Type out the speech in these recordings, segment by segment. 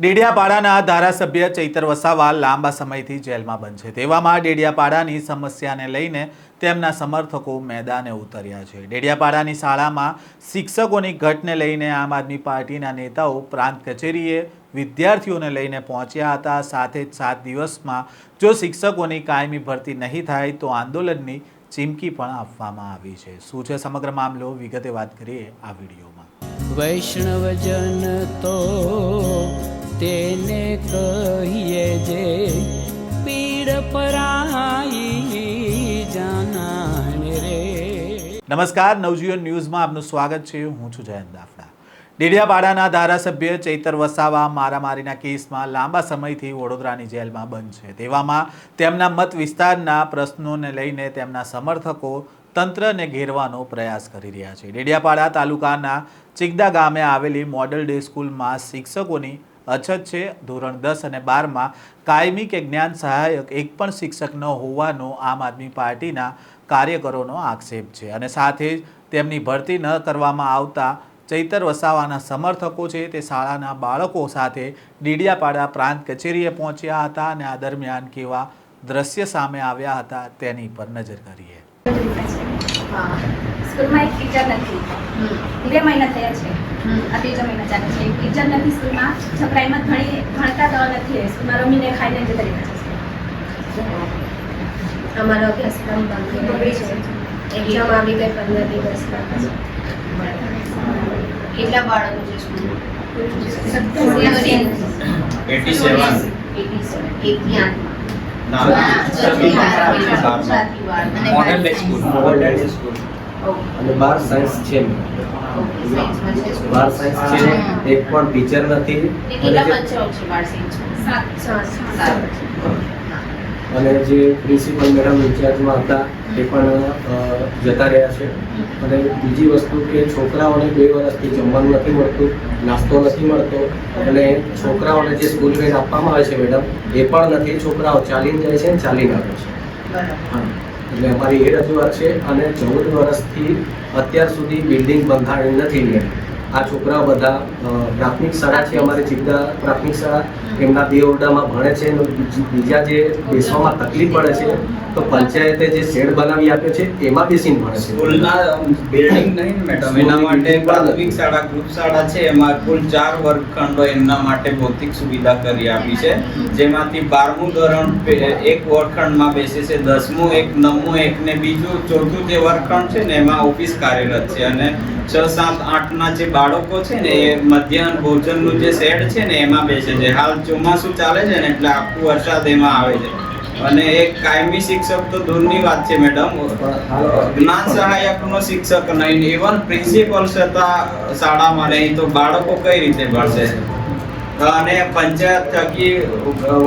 ડેડિયાપાડાના ધારાસભ્ય ચૈતર વસાવા લાંબા સમયથી જેલમાં છે. તેવામાં ડેડિયાપાડાની સમસ્યાને લઈને તેમના સમર્થકો મેદાને ઉતર્યા છે. ડેડિયાપાડાની શાળામાં શિક્ષકોની ઘટને લઈને આમ આદમી પાર્ટીના નેતાઓ પ્રાંત કચેરીએ વિદ્યાર્થીઓને લઈને પહોંચ્યા હતા. સાથે જ સાત દિવસમાં જો શિક્ષકોની કાયમી ભરતી નહીં થાય તો આંદોલનની ચીમકી પણ આપવામાં આવી છે. શું છે સમગ્ર મામલો? વિગતે વાત કરીએ આ વિડીયોમાં. વૈષ્ણવજન તો તેને કહીએ જે પીડ પરાઈ જાનાને રે. નમસ્કાર, નવજીવન ન્યૂઝમાં આપનું સ્વાગત છે. હું છું જયંત દાફડા. ડેડિયાપાડાના ધારાસભ્ય ચૈતર વસાવા મારામારીના કેસમાં લાંબા સમયથી વડોદરાની જેલમાં બંધ છે. તેવામાં તેમના મત વિસ્તારના પ્રશ્નોને લઈને તેમના સમર્થકો તંત્રને ઘેરવાનો પ્રયાસ કરી રહ્યા છે. ડેડિયાપાડા તાલુકાના ચિગદા ગામે આવેલી મોડલ ડે સ્કૂલમાં શિક્ષકોની અછત છે ધોરણ દસ અને બારમાં કાયમી કે જ્ઞાન સહાયક એક પણ શિક્ષક ન હોવાનો આમ આદમી પાર્ટીના કાર્યકરોનો આક્ષેપ છે અને સાથે જ તેમની ભરતી ન કરવામાં આવતા ચૈતર વસાવાના સમર્થકો છે તે શાળાના બાળકો સાથે ડીડિયાપાડા પ્રાંત કચેરીએ પહોંચ્યા હતા અને આ દરમિયાન કેવા દ્રશ્ય સામે આવ્યા હતા તેની પર નજર કરીએ. સ્કૂલમાં એક ટીચર નથી. બે મહિના થયા છે. આ ત્રીજો મહિના ચાલે છે. એક ટીચર નથી સ્કૂલમાં છોકરા એમ જ ભણી ભણતા તો નથી સ્કૂલમાં રમીને ખાઈને જતા રહેતા છે. અમારો અભ્યાસક્રમ બંધ બગડી છે. એક્ઝામ આવી ગઈ પંદર દિવસ કેટલા બાળકો છે સ્કૂલમાં? Model school. મોડેલ સ્કૂલ અને બાર સાયન્સ છે. બાર સાયન્સ છે એક પણ ટીચર નથી. અને જે પ્રિન્સિપલ મેડમ ઇન્ચાર્જમાં હતા એ પણ જતા રહ્યા છે. અને બીજી વસ્તુ કે છોકરાઓને બે વર્ષથી જમવાનું નથી મળતું નાસ્તો નથી મળતો અને છોકરાઓને જે સ્કૂલ બેગ આપવામાં આવે છે મેડમ એ પણ નથી. છોકરાઓ ચાલીને જાય છે ને ચાલીને આવે છે. બરાબર. એટલે અમારી એ રજૂઆત છે અને ચૌદ વર્ષથી અત્યાર સુધી બિલ્ડિંગ બંધાણી નથી ને. આ છોકરાઓ બધા પ્રાથમિક શાળા છે અમારી ચિગદા પ્રાથમિક શાળા. એમના બે ઓરડામાં ભણે છે બીજા જે બેસવામાં તકલીફ પડે છે તો પંચાયતે જે શેડ બનાવી આપ્યો છે એમાં બેસીને ભણે છે. સ્કૂલના બિલ્ડિંગ નહીં મેડમ એના માટે પ્રાથમિક શાળા ગ્રુપ શાળા છે એમાં કુલ ચાર વર્ગખંડો એમના માટે ભૌતિક સુવિધા કરી આપી છે. જેમાંથી બારમું ધોરણ એક વર્ગખંડમાં બેસે છે, દસમું એક, નવમું એક ને બીજું, ચોથું જે વર્ગખંડ છે ને એમાં ઓફિસ કાર્યરત છે. અને છ, સાત, આઠના જે બાળકો છે ને એ મધ્યાહન ભોજનનું જે શેડ છે ને એમાં બેસે છે. હાલ ચોમાસું ચાલે છે ને એટલે આખું વરસાદ એમાં આવે છે. અને એક કાયમી શિક્ષક તો દૂરની વાત છે, મેડમ. જ્ઞાન સહાયકનો શિક્ષક નહીં ઇવન પ્રિન્સિપલ છતાં શાળામાં નહીં, તો બાળકો કઈ રીતે ભણશે? અને પંચાયત થકી,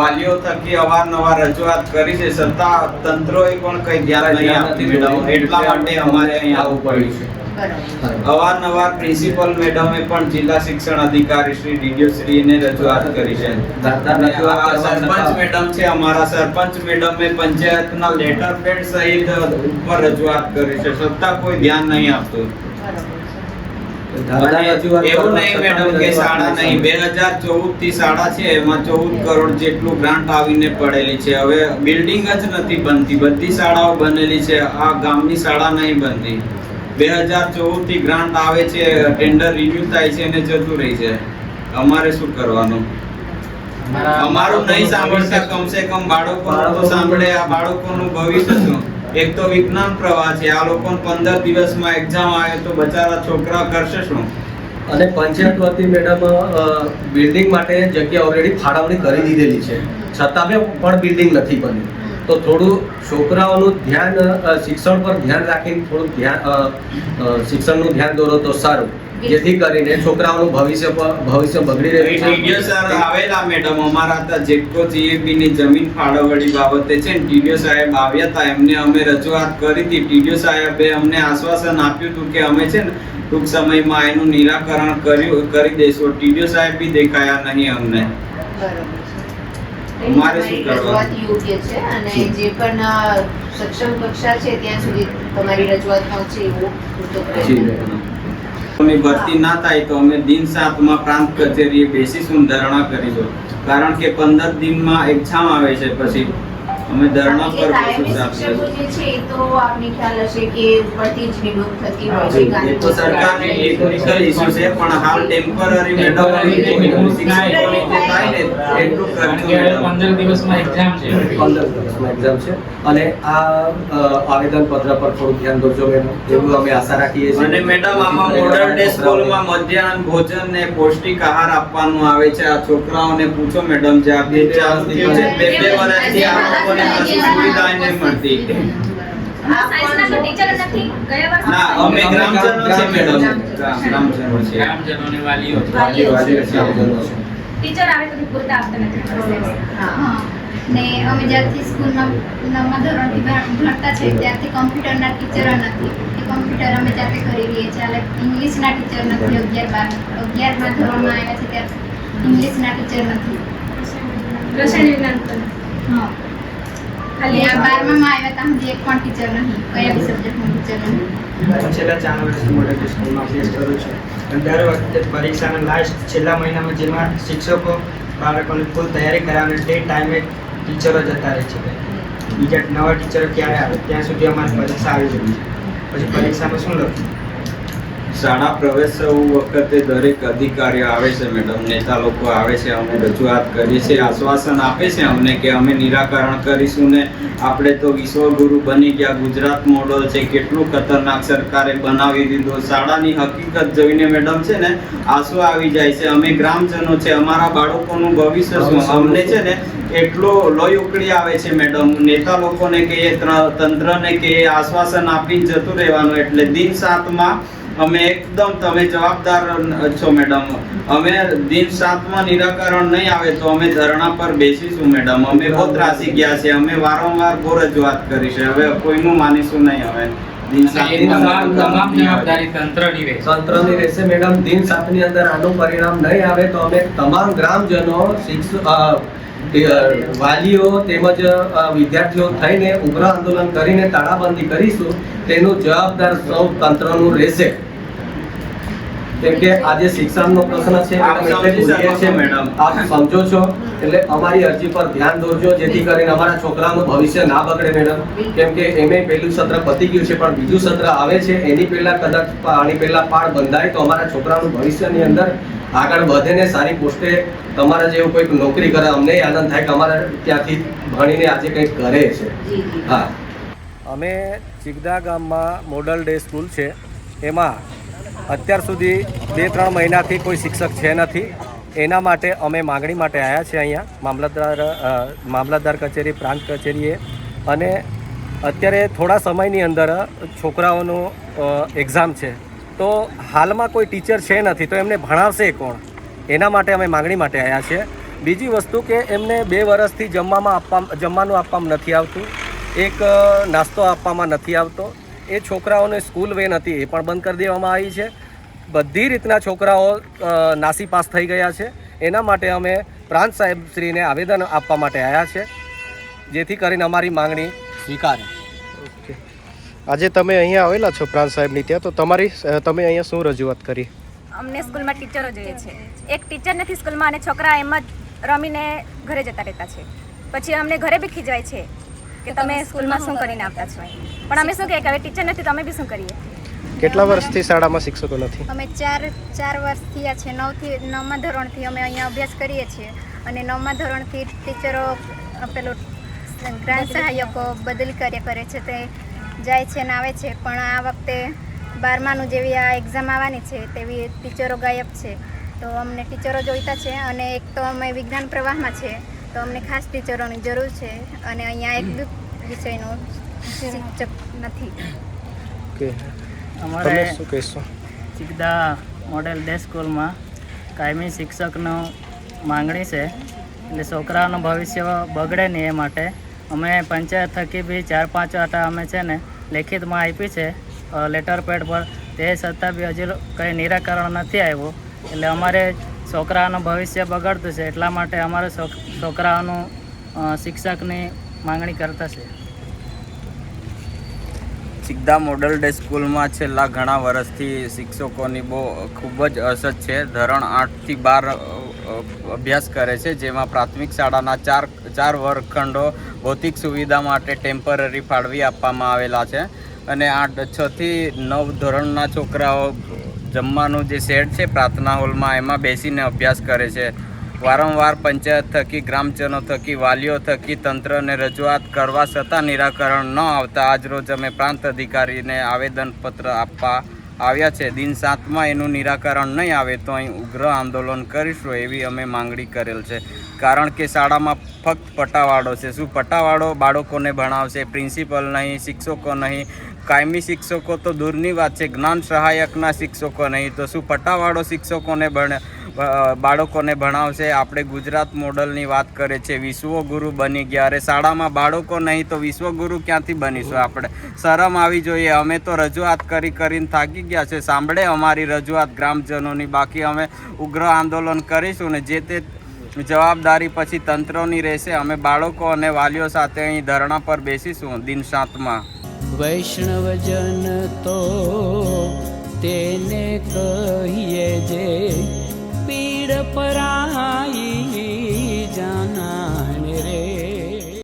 વાલીઓ થકી અવારનવાર રજૂઆત કરી છે છતાં તંત્રોએ પણ કઈ ધ્યાન નહીં આપતી, મેડમ. એટલા માટે અમારે અહીં આવવું પડ્યું છે. અવારનવાર પ્રિન્સિપલ મેડમે પણ જિલ્લા શિક્ષણ અધિકારી શ્રી ડીડીઓ શ્રીને રજૂઆત કરી છે. સરપંચ મેડમ છે અમારા સરપંચ મેડમે પંચાયતના લેટર પેડ સહિત ઉપર રજૂઆત કરી છે. છતાં કોઈ ધ્યાન નહીં આપતું. બરાબર. દાદા અને રજૂઆત એવું નહીં મેડમ કે શાળા નહીં. બે હજાર ચૌદથી શાળા છે એમાં ચૌદ કરોડ જેટલું ગ્રાન્ટ આવીને પડેલી છે. હવે બિલ્ડિંગ જ નથી બનતી. બધી શાળાઓ બનેલી છે. આ ગામની શાળા નહીં બનતી. બે હજાર ચૌદથી ગ્રાન્ટ આવે છે ટેન્ડર રિન્યુ થાય છે અને જતું રહી છે. અમારે શું કરવાનું? અમારું નહીં સાંભળતા કમસે કમ બાળકો તો સાંભળે આ બાળકોનું ભવિષ્ય શું? એક તો વિજ્ઞાન પ્રવાહ છે આ લોકો પંદર દિવસમાં એક્ઝામ આવે તો બચારા છોકરા કરશે શું? અને પંચાયત વતી મેડમ બિલ્ડિંગ માટે જગ્યા ઓલરેડી ફાળવણી કરી દીધેલી છે. છતાં પણ બિલ્ડિંગ નથી બની. તો થોડું છોકરાઓનું ધ્યાન શિક્ષણ પર ધ્યાન રાખીને થોડું ધ્યાન શિક્ષણનું ધ્યાન દોરો તો સારું. જેથી કરીને છોકરાઓનું ભવિષ્ય ભવિષ્ય બગડી રહ્યું છે સર આવેલા મેડમ અમારા હતા જેટકો જીએપી ની જમીન ફાળવણી બાબતે છે ને ટીડીઓ સાહેબ આવ્યા હતા એમને અમે રજૂઆત કરી હતી. ટીડીઓ સાહેબે અમને આશ્વાસન આપ્યું હતું કે અમે છે ને ટૂંક સમયમાં એનું નિરાકરણ કર્યું કરી દઈશું. ટીડીઓ સાહેબ બી દેખાયા નહીં અમને. બરાબર. છે. અમારે શું કરવાનું? યોગ્ય છે અને જે. પણ સક્ષમ કક્ષા છે ત્યાં સુધી તમારી રજૂઆત પહોંચે એવો ની ભરતી ના થાય તો અમે દિન સાતમાં પ્રાંત કચેરીએ બેસીશું ધરણા કરીશું. કારણ કે પંદર દિનમાં એક્ઝામ આવે છે પછી અમે ધરણા પર કાયમી આપીએ છે તો આપને ખ્યાલ હશે કે ઉપરથી જ નિમણૂક થતી હોય છે તો પણ હાલ ટેમ્પરરી મેડમ થાય ને એટલું કારણ કરજો કે હવે મેડમ. પંદર દિવસમાં એક્ઝામ છે. પંદર દિવસમાં એક્ઝામ છે. અને આ આવેદન પત્ર પર થોડું ધ્યાન દોરજો મેડમ. એવું અમે આશા રાખીએ છીએ. અને મેડમ આમાં મોડર્ન ડે સ્કૂલમાં મધ્યાહન ભોજન ને પૌષ્ટિક આહાર આપવાનું આવે છે. આ છોકરાઓને પૂછો મેડમ જે આ બે ચાર દિવસ છે બે બે વર્ષથી આ કશું સુવિધા નહીં મળતી. ગયા ના અમે ગ્રામજનો છે મેડમ. ગ્રામજનો છે ગ્રામજનોને વાલીઓ વાલીઓ વાલીઓ છે. ટીચર આવે તો પૂરતા નથી. હા. હા ને અમે જ્યારથી સ્કૂલમાં નવમા ધોરણથી ભણ- ભણતા છે ત્યારથી કોમ્પ્યુટરના ટીચરો નથી. એ કોમ્પ્યુટર અમે જાતે કરી લઈએ છીએ. એટલે ઇંગ્લિશના ટીચર નથી અગિયાર બાર અગિયારમાં ધોરણમાં આવ્યા છે ત્યારે ઇંગ્લિશના ટીચર નથી. રસાયણ વિજ્ઞાન પણ. હા. ખાલી આ આ બારમામાં આવ્યા ત્યાં સુધી એક પણ ટીચર નહીં, કયા બી સબ્જેક્ટનું ટીચર નહીં. છેલ્લા ચાર વર્ષથી મોડેલ સ્કૂલમાં અભ્યાસ કરું છું. અને દર વખતે પરીક્ષાના લાસ્ટ છેલ્લા મહિનામાં જેમાં શિક્ષકો, બાળકોને ફૂલ તૈયારી કરાવે તે ટાઈમે ટીચરો જતા રહે છે. બીજા નવા ટીચરો ક્યારે આવે? ત્યાં સુધી અમારી પરીક્ષા આવી જવી છે. પછી પરીક્ષામાં શું લખવું? શાળા પ્રવેશવું વખતે દરેક અધિકારીઓ આવે છે મેડમ. નેતા લોકો આવે છે અમને રજૂઆત કરીએ છીએ આશ્વાસન આપે છે અમને કે અમે નિરાકરણ કરીશું ને આપણે તો વિશ્વગુરુ બની ગયા. ગુજરાત મોડલ છે. કેટલું ખતરનાક સરકારે બનાવી દીધું. શાળાની હકીકત જોઈને મેડમ છે ને આંસુ આવી જાય છે. અમે ગ્રામજનો છે અમારા બાળકોનું ભવિષ્ય શું? અમને છે ને એટલો લોહી ઉકળી આવે છે મેડમ. નેતા લોકોને કે તંત્રને કે આશ્વાસન આપીને જતું રહેવાનું. એટલે દિન સાતમાં અમે એકદમ તમે જવાબદાર છો મેડમ. અમે દિન સાતમાં નિરાકરણ નહીં આવે તો અમે ધરણા પર બેસીશું મેડમ. અમે બહુ ત્રાસી ગયા છે અમે વારંવાર બહુ રજૂઆત કરી છે. હવે કોઈનું માનીશું નહીં હવે મેડમ. દિન સાતની અંદર આનું પરિણામ નહીં આવે તો અમે તમામ ગ્રામજનો વાલીઓ તેમજ વિદ્યાર્થીઓ થઈને ઉગ્ર આંદોલન કરીને તાળાબંધી કરીશું. તેનું જવાબદાર સૌ તંત્રનું રહેશે. કેમ કે આજે શિક્ષણનો પ્રશ્ન છે છો, છીએ. મેડમ. આપ સમજો છો. એટલે અમારી અરજી પર ધ્યાન દોરજો જેથી કરીને અમારા છોકરાનું ભવિષ્ય ના બગડે મેડમ. કેમ કે એમે પહેલું સત્ર પતી ગયું છે પણ બીજું સત્ર આવે છે એની પહેલા કદાચ આની પહેલા પાળ બંધાય તો અમારા છોકરાનું ભવિષ્યની અંદર આગળ વધે ને સારી પોસ્ટે તમારા જેવું કોઈક નોકરી કરે. અમને આનંદ થાય કે અમારા ત્યાંથી ભણીને આજે કંઈક કરે છે. હા. અમે ચિગદા ગામમાં મોડલ ડે સ્કૂલ છે. એમાં અત્યાર સુધી બે, ત્રણ મહિનાથી કોઈ શિક્ષક છે નથી. એના માટે અમે માગણી માટે આવ્યા છે અહીંયા, મામલતદાર મામલતદાર કચેરી, પ્રાંત કચેરીએ. અને અત્યારે થોડા સમયની અંદર છોકરાઓનું એક્ઝામ છે. તો હાલમાં કોઈ ટીચર છે નથી, તો એમને ભણાવશે કોણ? એના માટે અમે માગણી માટે આવ્યા છીએ. બીજી વસ્તુ કે એમને બે વર્ષથી જમવામાં આપવા, જમવાનું આપવામાં નથી આવતું. એક નાસ્તો આપવામાં નથી આવતો. એ છોકરાઓને સ્કૂલ વેન હતી એ પણ બંધ કરી દેવામાં આવી છે. બધી રીતના છોકરાઓ નાસી પાસ થઈ ગયા છે. એના માટે અમે પ્રાંત સાહેબશ્રીને આવેદન આપવા માટે આવ્યા છે જેથી કરીને અમારી માંગણી સ્વીકારે. આજે તમે અહીંયા આવેલા છો પ્રાંત સાહેબની ત્યાં તો તમારી તમે અહીંયા શું રજૂઆત કરી? અમને સ્કૂલમાં ટીચરો જોઈએ છે. એક ટીચર નથી સ્કૂલમાં અને છોકરા એમ જ રમીને ઘરે જતા રહેતા છે. પછી અમને ઘરે બી ખીજવાય છે. કે તમે સ્કૂલમાં શું કરીને આપતા છો પણ અમે શું કહીએ કે હવે ટીચર નથી તો અમે બી શું કરીએ? કેટલા વર્ષથી શાળામાં શિક્ષકો નથી? અમે ચાર ચાર વર્ષથી આ છે. નવથી નવમા ધોરણથી અમે અહીંયા અભ્યાસ કરીએ છીએ. અને નવમા ધોરણથી ટીચરો પેલું ગ્રાન્ટ સહાયકો બદલી કરે કરે છે. તે જાય છે ને આવે છે. પણ આ વખતે બારમાનું જેવી આ એક્ઝામ આવવાની છે તેવી ટીચરો ગાયબ છે. તો અમને ટીચરો જોઈતા છે અને એક તો અમે વિજ્ઞાન પ્રવાહમાં છે. તો અમને ખાસ ટીચરોની જરૂર છે અને અહીંયા એક વિષયનો શિક્ષક નથી. અમારે શું કહેશો? ચિકદા મોડેલ ડે સ્કૂલમાં કાયમી શિક્ષકનો માંગણી છે. એટલે છોકરાઓનું ભવિષ્ય બગડે નહીં એ માટે અમે પંચાયત થકી બી ચાર પાંચ વાટા અમે છે ને લેખિતમાં આપી છે લેટર પેડ પર. તે છતાં બી હજી કંઈ નિરાકરણ નથી આવ્યું. એટલે અમારે છોકરાઓનું ભવિષ્ય બગડતું છે, એટલા માટે અમારે છોકરાઓનું શિક્ષકની માંગણી કરતા છે. સિદ્ધા મોડલ ડે સ્કૂલમાં છેલ્લા ઘણા વર્ષથી શિક્ષકોની બહુ ખૂબ જ અસર છે. ધોરણ આઠથી બાર અભ્યાસ કરે છે, જેમાં પ્રાથમિક શાળાના ચાર ચાર વર્ગખંડો ભૌતિક સુવિધા માટે ટેમ્પરરી ફાળવી આપવામાં આવેલા છે. અને આઠ, છથી નવ ધોરણના છોકરાઓ જમવાનું જે શેડ છે પ્રાર્થના હોલમાં, એમાં બેસીને અભ્યાસ કરે છે. વારંવાર પંચાયત થકી, ગ્રામજનો થકી, વાલીઓ થકી, તંત્રને રજૂઆત કરવા છતાં નિરાકરણ ન આવતા આજરોજ અમે પ્રાંત અધિકારીને આવેદનપત્ર આપવા આવ્યા છે. દિન સાતમાં એનું નિરાકરણ નહીં આવે તો અહીં ઉગ્ર આંદોલન કરીશું એવી અમે માંગણી કરેલ છે. કારણ કે શાળામાં ફક્ત પટાવાળો છે. શું પટાવાળો બાળકોને ભણાવશે? પ્રિન્સિપલ નહીં, શિક્ષકો નહીં. કાયમી શિક્ષકો તો દૂરની વાત છે. જ્ઞાન સહાયકના શિક્ષકો નહીં. તો શું પટાવાળો શિક્ષકોને ભણ બાળકોને ભણાવશે? આપણે ગુજરાત મોડલની વાત કરે છે. વિશ્વગુરુ બની ગયા અરે શાળામાં બાળકો નહીં તો વિશ્વગુરુ ક્યાંથી બનીશું આપણે? શરમ આવી જોઈએ. અમે તો રજૂઆત કરી કરીને થાકી ગયા છે. સાંભળે અમારી રજૂઆત ગ્રામજનોની. બાકી અમે ઉગ્ર આંદોલન કરીશું ને જે તે જવાબદારી પછી તંત્રોની રહેશે. અમે બાળકો અને વાલીઓ સાથે અહીં ધરણા પર બેસીશું દિન સાતમાં. વૈષ્ણવજન તો તેને કહીએ જે પીડ પરાઈ જાના.